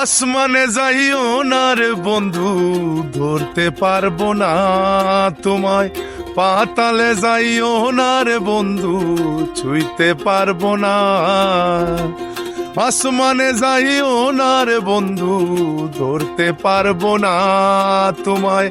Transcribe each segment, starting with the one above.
আসমানে যাই ওনার বন্ধু, ধরতে পারব না তোমায়। পাতালে যাই ওনার বন্ধু, ছুঁইতে পারব না। আসমানে যাই ওনার বন্ধু, ধরতে পারব না তোমায়।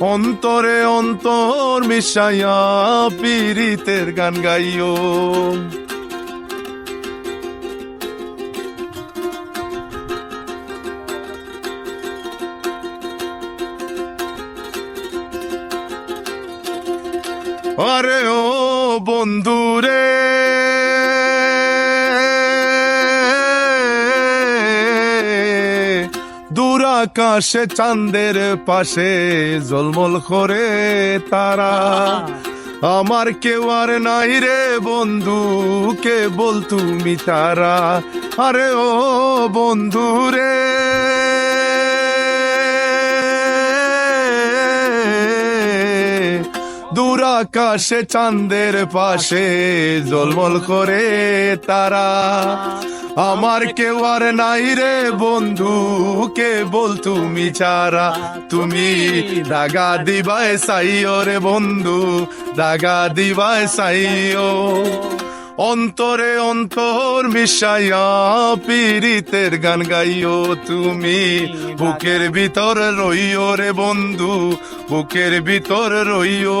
অন্তরে অন্তর মিশাইয়া পীড়িতের গান গাইও। আরে ও বন্ধু আকাশে চাঁদের পাশে জলমল করে তারা। আমার কেউ আর নাই রে বন্ধু কে বল তুমি তারা। আরে ও বন্ধু রে। আকাশে চাঁদের পাশে জলমল করে তারা। আমার কেউ আর নাই রে বন্ধু, কে বল তুমি চারা তুমি দাগা দিবায় সাইও রে বন্ধু, দাগা দিবায় সাইও। অন্তরে অন্তর মিশাইয়া পীড়িতের গান গাইও তুমি, বুকের ভিতর রইও রে বন্ধু, বুকের ভিতর রইও।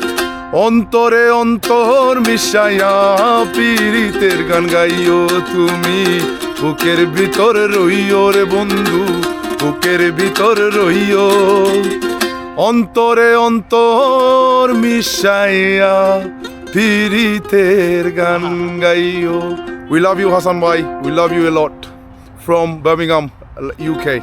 অন্তরে অন্তর মিশাইয়া পীড়িতের গান গাইও তুমি। বুকের ভিতর রইও রে বন্ধু, বুকের ভিতর রইও। অন্তরে অন্তর মিশাইয়া পীড়িতের গান গাইও। উই লাভ ইউ হাসান ভাই we love you a lot from Birmingham UK